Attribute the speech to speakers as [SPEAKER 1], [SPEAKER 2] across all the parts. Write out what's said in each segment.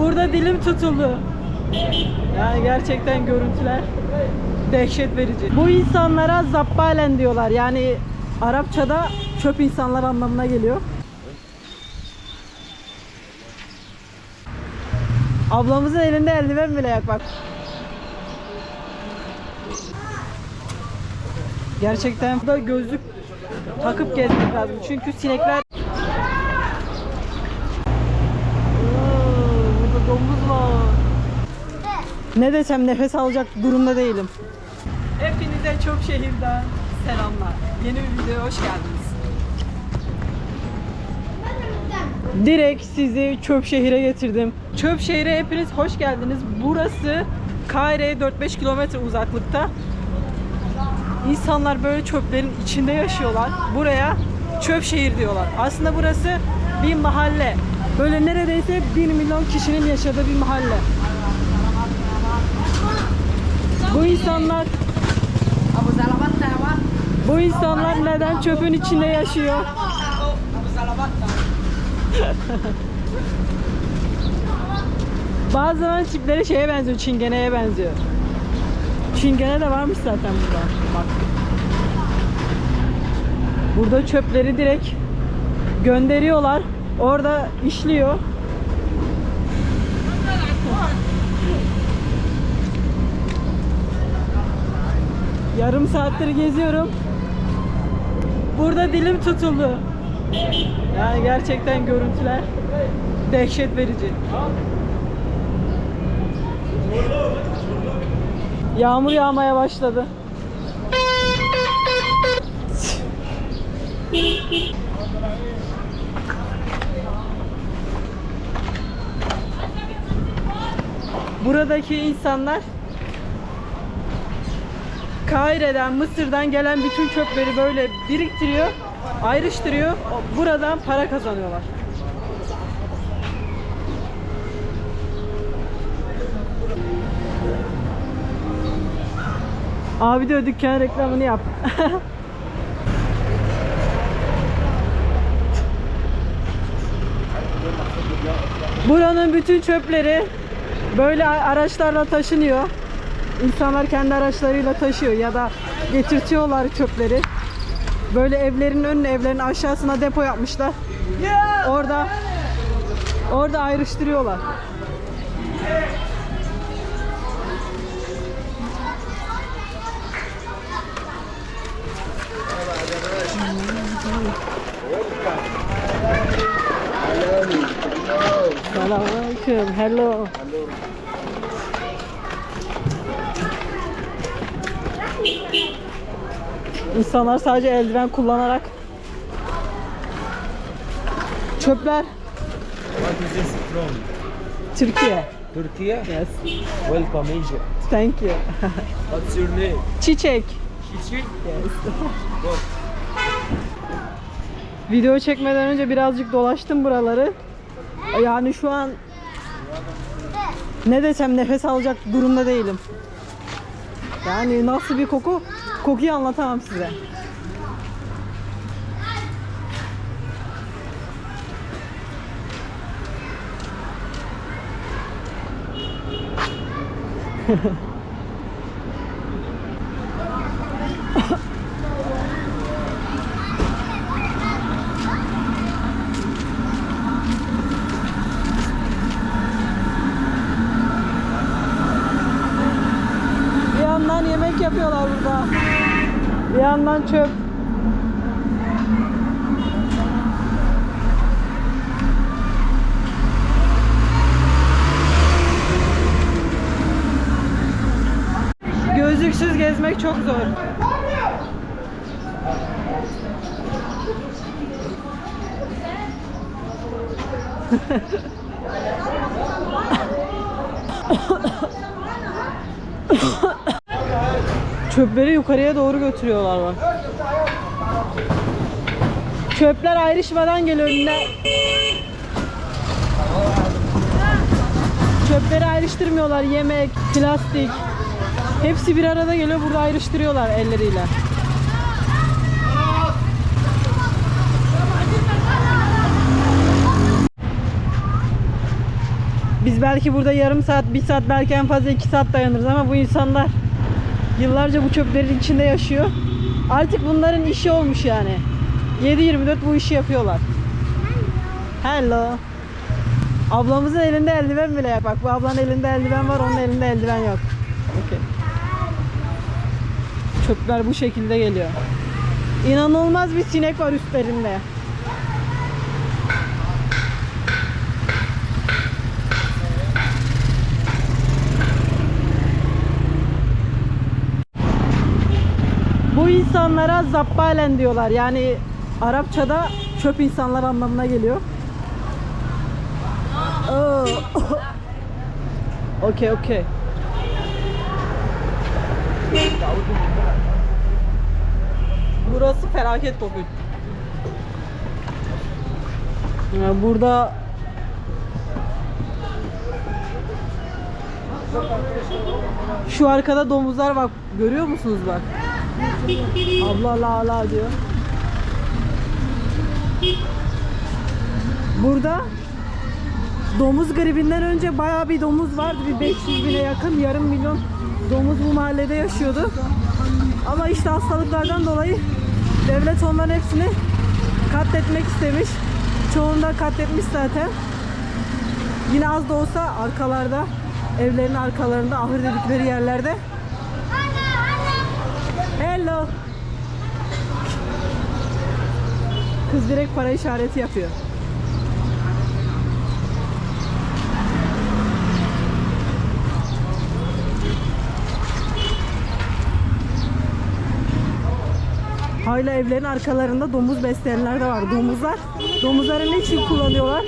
[SPEAKER 1] Burada dilim tutuldu. Yani gerçekten görüntüler dehşet verici. Bu insanlara zabbalen diyorlar. Yani Arapçada çöp insanlar anlamına geliyor. Ablamızın elinde eldiven bile yok bak. Gerçekten burada gözlük takıp gezmek lazım. Çünkü sinekler Oo, burada domuz var. Ne desem nefes alacak durumda değilim. Hepinize çok şehirden selamlar. Yeni bir videoya hoş geldiniz. Direkt sizi çöp şehire getirdim. Çöp şehire hepiniz hoş geldiniz. Burası Kahire'ye 4-5 kilometre uzaklıkta. İnsanlar böyle çöplerin içinde yaşıyorlar. Buraya çöp şehir diyorlar. Aslında burası bir mahalle. Böyle neredeyse 1 milyon kişinin yaşadığı bir mahalle. Bu insanlar bu insanlar neden çöpün içinde yaşıyor?
[SPEAKER 2] Salamat
[SPEAKER 1] Bazılarının tipleri şeye benziyor, çingeneye benziyor. Çingene de varmış zaten burada. Bak. Burada çöpleri direkt gönderiyorlar. Orada işliyor. Yarım saattir geziyorum. Burada dilim tutuldu. Yani gerçekten görüntüler dehşet verici. Yağmur yağmaya başladı. Buradaki insanlar Kahire'den, Mısır'dan gelen bütün çöpleri böyle biriktiriyor, ayrıştırıyor. Buradan para kazanıyorlar. Abi diyor dükkan reklamını yap. Buranın bütün çöpleri böyle araçlarla taşınıyor. İnsanlar kendi araçlarıyla taşıyor ya da getirtiyorlar çöpleri. Böyle evlerin önüne, evlerin aşağısına depo yapmışlar. Orada orada ayrıştırıyorlar. Selamünaleyküm. Hello. İnsanlar sadece eldiven kullanarak çöpler
[SPEAKER 3] What is this from?
[SPEAKER 1] Türkiye.
[SPEAKER 3] Turkey?
[SPEAKER 1] Yes.
[SPEAKER 3] Welcome Egypt.
[SPEAKER 1] Thank you.
[SPEAKER 3] What's your name?
[SPEAKER 1] Çiçek.
[SPEAKER 3] Chichi?
[SPEAKER 1] Yes. Video çekmeden önce birazcık dolaştım buraları. Yani şu an ne desem nefes alacak durumda değilim. Yani nasıl bir koku? Kokuyu anlatamam size. Bir yandan yemek yapıyorlar burada. Bir yandan çöp. Gözlüksüz gezmek çok zor. Çöpleri yukarıya doğru götürüyorlar bak. Çöpler ayrışmadan geliyor önüne. Çöpleri ayrıştırmıyorlar. Yemek, plastik. Hepsi bir arada geliyor. Burada ayrıştırıyorlar elleriyle. Biz belki burada yarım saat, bir saat belki en fazla iki saat dayanırız ama bu insanlar yıllarca bu çöplerin içinde yaşıyor. Artık bunların işi olmuş yani. 7-24 bu işi yapıyorlar. Hello. Ablamızın elinde eldiven bile yok. Bak bu ablanın elinde eldiven var, onun elinde eldiven yok. Okey. Çöpler bu şekilde geliyor. İnanılmaz bir sinek var üstlerinde. İnsanlara zappalen diyorlar. Yani Arapçada çöp insanlar anlamına geliyor. Oo. Okey okey. Burası felaket kokuyor. Ya Burada Şu arkada domuzlar bak görüyor musunuz bak? Abla la la diyor. Burada domuz gribinden önce bayağı bir domuz vardı. Bir 500 bine yakın yarım milyon domuz bu mahallede yaşıyordu. Ama işte hastalıklardan dolayı devlet onların hepsini katletmek istemiş. Çoğunu da katletmiş zaten. Yine az da olsa arkalarda, evlerin arkalarında, ahır dedikleri yerlerde. Hello. Kız direkt para işareti yapıyor. Hala evlerin arkalarında domuz besleyenler de var. Domuzlar, domuzları ne için kullanıyorlar?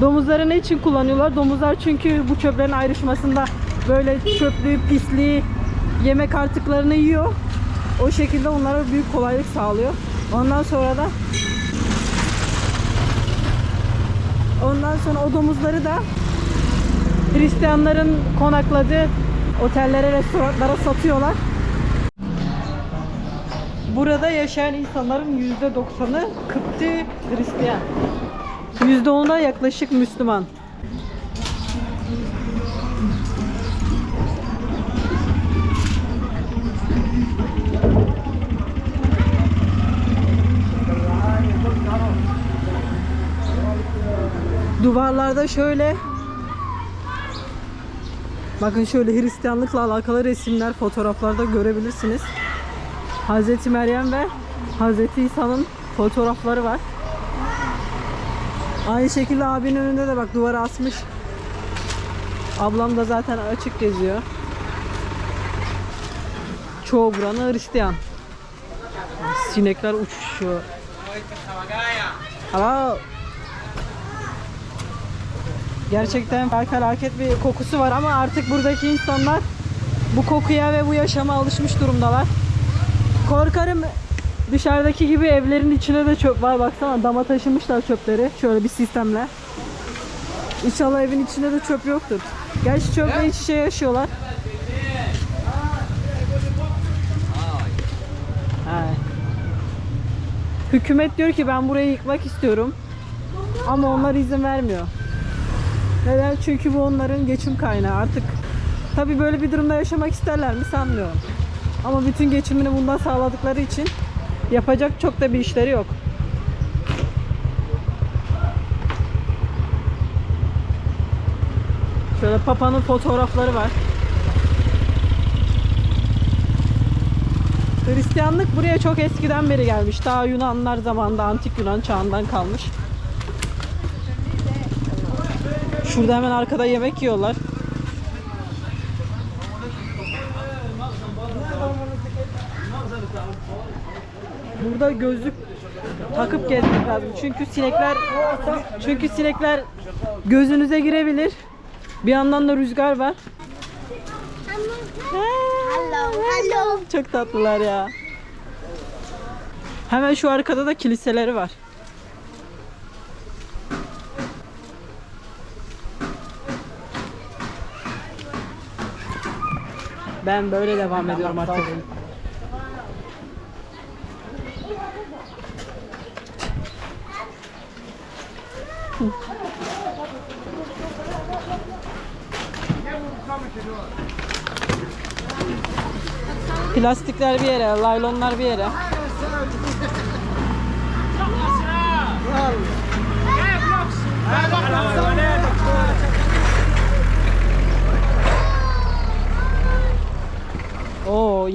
[SPEAKER 1] Domuzları ne için kullanıyorlar? Domuzlar çünkü bu çöplerin ayrışmasında böyle çöplüğü, pisliği, yemek artıklarını yiyor. O şekilde onlara büyük kolaylık sağlıyor. Ondan sonra da Ondan sonra o domuzları da Hristiyanların konakladığı otellere, restoranlara satıyorlar. Burada yaşayan insanların %90'ı Kıpti Hristiyan. %10'da yaklaşık Müslüman. Duvarlarda şöyle Bakın şöyle Hristiyanlıkla alakalı resimler, fotoğraflarda görebilirsiniz. Hazreti Meryem ve Hazreti İsa'nın fotoğrafları var. Aynı şekilde abinin önünde de bak duvara asmış. Ablam da zaten açık geziyor. Çoğu buranın Hristiyan. Sinekler uçuşuyor. Aa, Gerçekten felaket bir kokusu var ama artık buradaki insanlar bu kokuya ve bu yaşama alışmış durumdalar. Korkarım dışarıdaki gibi evlerin içine de çöp var. Baksana dama taşımışlar çöpleri. Şöyle bir sistemle. İnşallah evin içinde de çöp yoktur. Gerçi çöple iç içe yaşıyorlar. Hükümet diyor ki ben burayı yıkmak istiyorum. Ama onlar izin vermiyor. Neden? Çünkü bu onların geçim kaynağı. Artık tabii böyle bir durumda yaşamak isterler mi sanmıyorum. Ama bütün geçimini bundan sağladıkları için yapacak çok da bir işleri yok. Şöyle Papa'nın fotoğrafları var. Hristiyanlık buraya çok eskiden beri gelmiş. Daha Yunanlar zamanında, antik Yunan çağından kalmış. Şurada hemen arkada yemek yiyorlar. Burada gözlük takıp gezmek lazım. Çünkü sinekler çünkü sinekler gözünüze girebilir. Bir yandan da rüzgar var.
[SPEAKER 4] Hello, hello.
[SPEAKER 1] Çok tatlılar ya. Hemen şu arkada da kiliseleri var. Ben böyle devam ediyorum artık. Plastikler bir yere, laylonlar bir yere.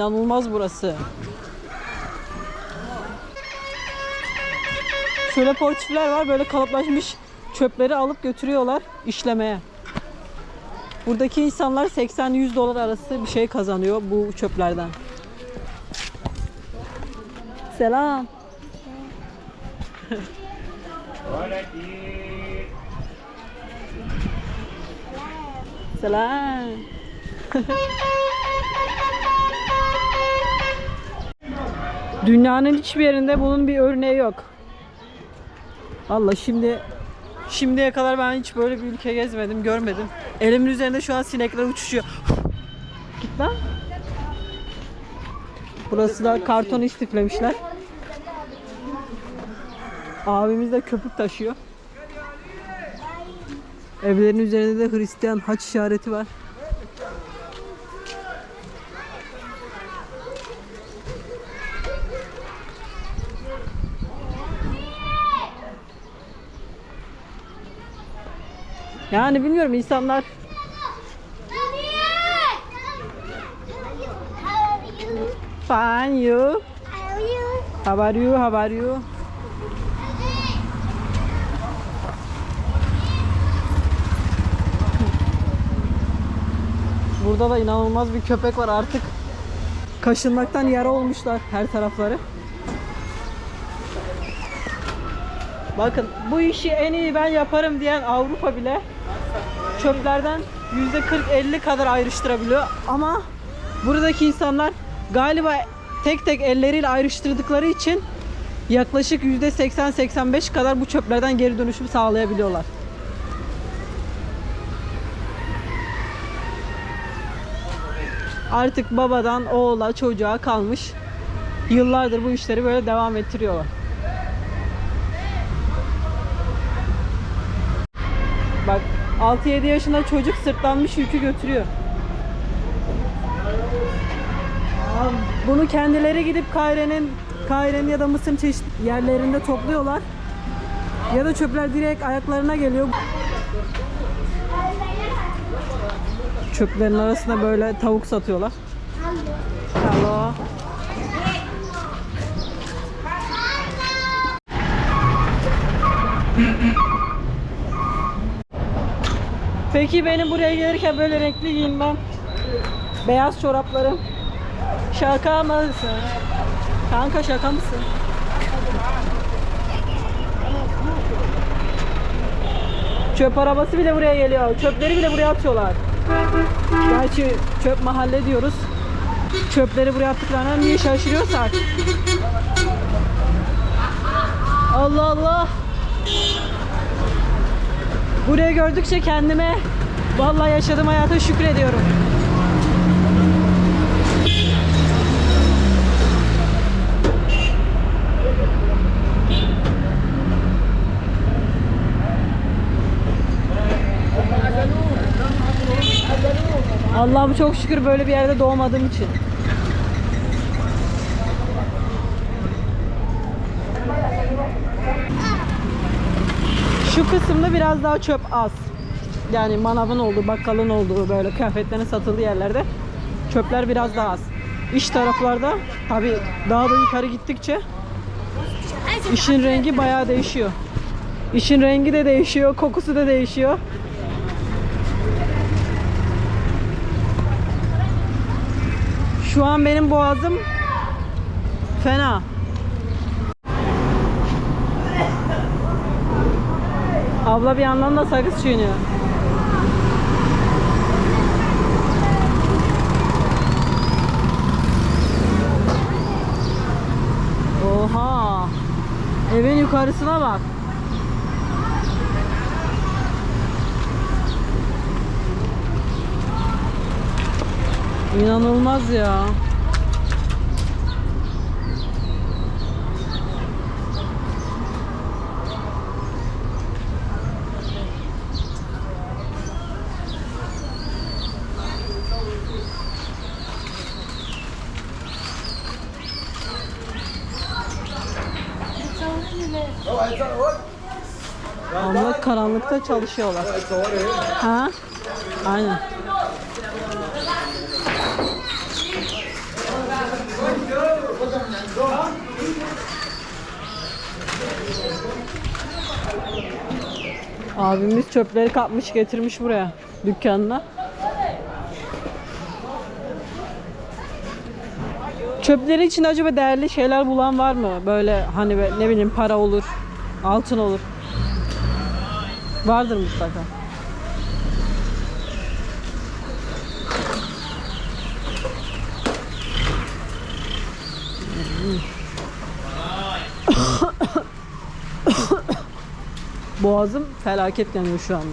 [SPEAKER 1] İnanılmaz burası. Şöyle portifler var böyle kalıplaşmış çöpleri alıp götürüyorlar işlemeye. Buradaki insanlar 80-100 dolar arası bir şey kazanıyor bu çöplerden. Selam. Selam. Dünyanın hiçbir yerinde bunun bir örneği yok. Allah şimdi şimdiye kadar ben hiç böyle bir ülke gezmedim, görmedim. Elimin üzerinde şu an sinekler uçuşuyor. Git lan. Burası da karton istiflemişler. Abimiz de köpük taşıyor. Evlerin üzerinde de Hristiyan haç işareti var. Yani bilmiyorum insanlar fine you. How are you? How are you? Burada da inanılmaz bir köpek var artık. Kaşınmaktan yara olmuşlar her tarafları. Bakın bu işi en iyi ben yaparım diyen Avrupa bile çöplerden %40-50 kadar ayrıştırabiliyor. Ama buradaki insanlar galiba tek tek elleriyle ayrıştırdıkları için yaklaşık %80-85 kadar bu çöplerden geri dönüşüm sağlayabiliyorlar. Artık babadan oğula çocuğa kalmış. Yıllardır bu işleri böyle devam ettiriyorlar. Bak 6-7 yaşında çocuk sırtlanmış yükü götürüyor. Bunu kendileri gidip Kaire'nin Kaire'nin ya da Mısır'ın çeşitli yerlerinde topluyorlar. Ya da çöpler direkt ayaklarına geliyor. Çöplerin arasında böyle tavuk satıyorlar. Hello. Peki benim buraya gelirken böyle renkli giyinmem, beyaz çoraplarım, şaka mısın? Kanka şaka mısın? Çöp arabası bile buraya geliyor. Çöpleri bile buraya atıyorlar. Gerçi çöp mahalle diyoruz. Çöpleri buraya attıklarına niye şaşırıyorsak. Allah Allah. Burayı gördükçe kendime vallahi yaşadığım hayata şükrediyorum. Allah'ım çok şükür böyle bir yerde doğmadığım için. Kısımda biraz daha çöp az. Yani manavın olduğu, bakkalın olduğu böyle kıyafetlerin satıldığı yerlerde çöpler biraz daha az. İç taraflarda tabi daha da yukarı gittikçe işin rengi bayağı değişiyor. İşin rengi de değişiyor, kokusu da değişiyor. Şu an benim boğazım fena. Abla bir yandan da sakız çiğniyor. Oha! Evin yukarısına bak. İnanılmaz ya. Ama karanlıkta çalışıyorlar. Ha? Aynen. Abimiz çöpleri kapmış getirmiş buraya dükkanına. Çöpleri için acaba değerli şeyler bulan var mı? Böyle hani ne bileyim para olur, altın olur. Vardır mutlaka. Boğazım felaket yanıyor şu anda.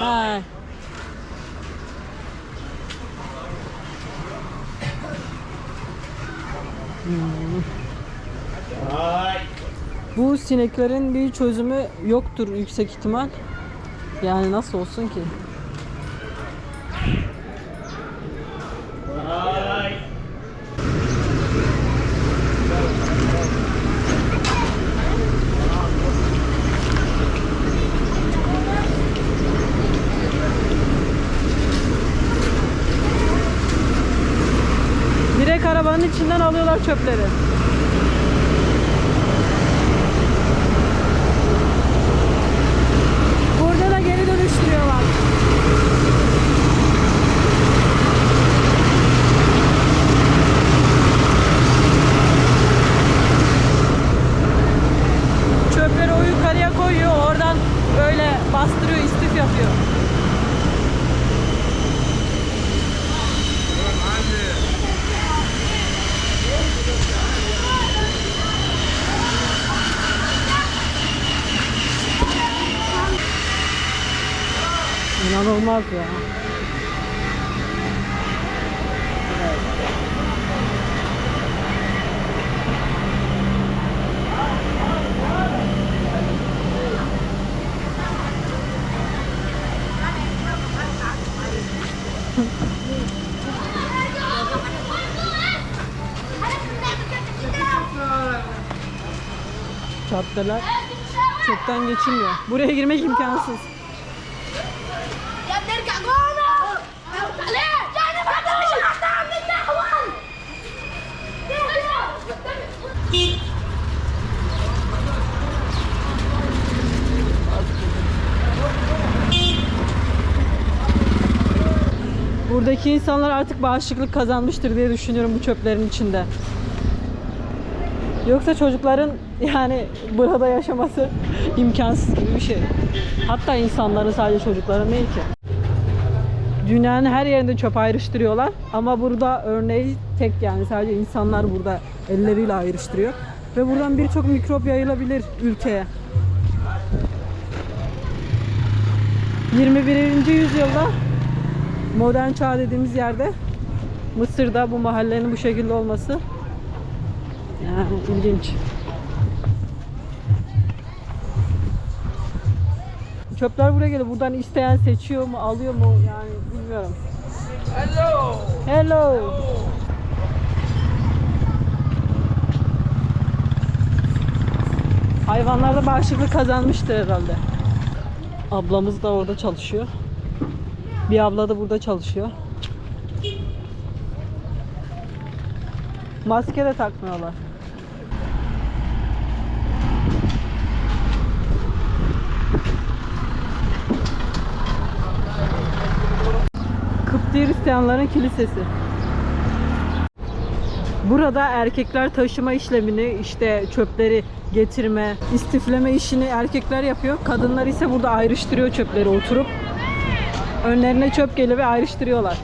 [SPEAKER 1] Hi. Hmm. Bu sineklerin bir çözümü yoktur yüksek ihtimal. Yani nasıl olsun ki? Çöpleri. Burada da geri dönüştürüyorlar. Çöpleri o yukarıya koyuyor. Oradan böyle bastırıyor, istif yapıyor. İnanılmaz ya caddeler çoktan geçilmiyor. Buraya girmek imkansız. Buradaki insanlar artık bağışıklık kazanmıştır diye düşünüyorum bu çöplerin içinde. Yoksa çocukların yani burada yaşaması imkansız gibi bir şey. Hatta insanların sadece çocukların değil ki. Dünyanın her yerinde çöp ayrıştırıyorlar ama burada örneği tek yani sadece insanlar burada elleriyle ayrıştırıyor. Ve buradan birçok mikrop yayılabilir ülkeye. 21. yüzyılda modern çağ dediğimiz yerde Mısır'da bu mahallenin bu şekilde olması yani ilginç. Çöpler buraya geliyor. Buradan isteyen seçiyor mu, alıyor mu yani bilmiyorum.
[SPEAKER 3] Hello!
[SPEAKER 1] Hello. Hayvanlar da bağışıklık kazanmıştır herhalde. Ablamız da orada çalışıyor. Bir abla da burada çalışıyor. Maske de takmıyorlar. Kıpti Hristiyanların kilisesi. Burada erkekler taşıma işlemini, işte çöpleri getirme, istifleme işini erkekler yapıyor. Kadınlar ise burada ayrıştırıyor çöpleri oturup. Önlerine çöp geliyor ve ayrıştırıyorlar.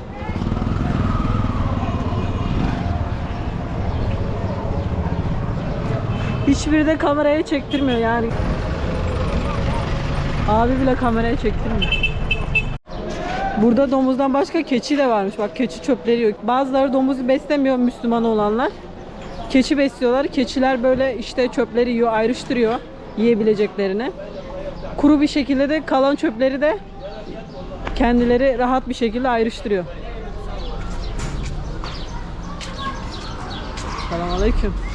[SPEAKER 1] Hiçbiri de kameraya çektirmiyor yani. Abi bile kameraya çektirmiyor. Burada domuzdan başka keçi de varmış. Bak keçi çöpleri yok. Bazıları domuzu beslemiyor Müslüman olanlar. Keçi besliyorlar. Keçiler böyle işte çöpleri yiyor, ayrıştırıyor yiyebileceklerini. Kuru bir şekilde de kalan çöpleri de kendileri rahat bir şekilde ayrıştırıyor. Selamünaleyküm.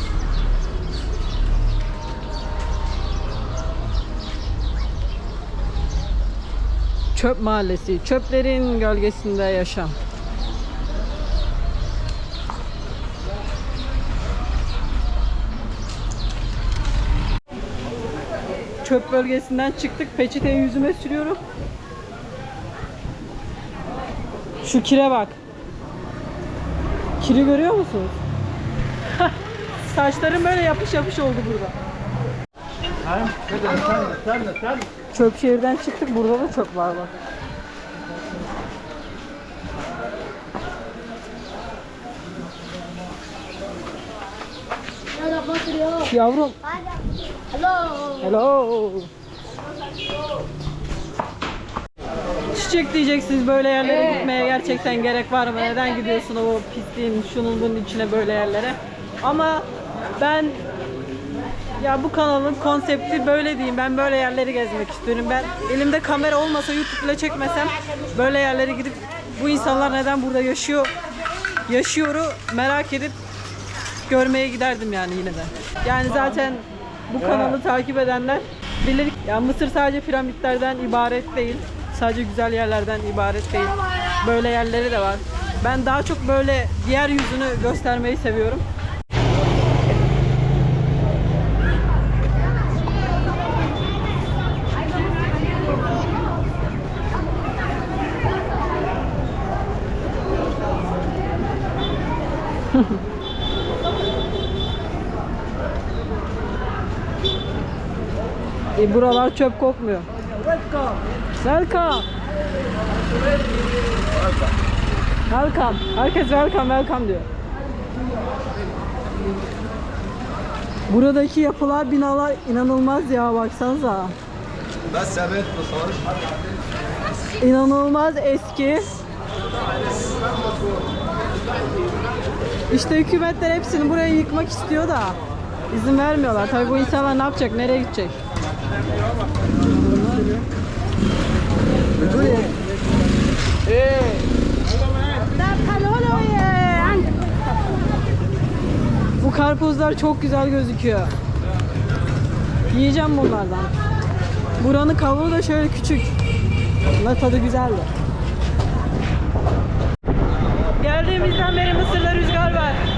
[SPEAKER 1] Çöp mahallesi. Çöplerin gölgesinde yaşam. Çöp bölgesinden çıktık. Peçeteyi yüzüme sürüyorum. Şu kire bak. Kiri görüyor musunuz? Saçlarım böyle yapış yapış oldu burada. Çöp şehirden çıktık. Burada da çöp var bak. Yavrum.
[SPEAKER 4] Hello.
[SPEAKER 1] Hello. Çiçek diyeceksiniz böyle yerlere gitmeye gerçekten gerek var mı? Neden gidiyorsun o pisliğin şunun bunun içine böyle yerlere? Ama ben ya bu kanalın konsepti böyle diyeyim. Ben böyle yerleri gezmek istiyorum. Ben elimde kamera olmasa YouTube ile çekmesem böyle yerlere gidip bu insanlar neden burada yaşıyor yaşıyoru merak edip görmeye giderdim yani yine de. Yani zaten bu kanalı takip edenler bilir. Ya Mısır sadece piramitlerden ibaret değil. Sadece güzel yerlerden ibaret değil. Böyle yerleri de var. Ben daha çok böyle diğer yüzünü göstermeyi seviyorum. E, buralar çöp kokmuyor. Welcome. Welcome. Welcome. Herkes welcome welcome diyor. Buradaki yapılar, binalar inanılmaz ya baksanıza. İnanılmaz eski. İşte hükümetler hepsini buraya yıkmak istiyor da izin vermiyorlar. Tabii bu insanlar ne yapacak? Nereye gidecek? Bu karpuzlar çok güzel gözüküyor. Yiyeceğim bunlardan. Buranın kavuğu da şöyle küçük. Bunlar tadı güzeldi. Geldiğimizden beri Mısır'da rüzgar var.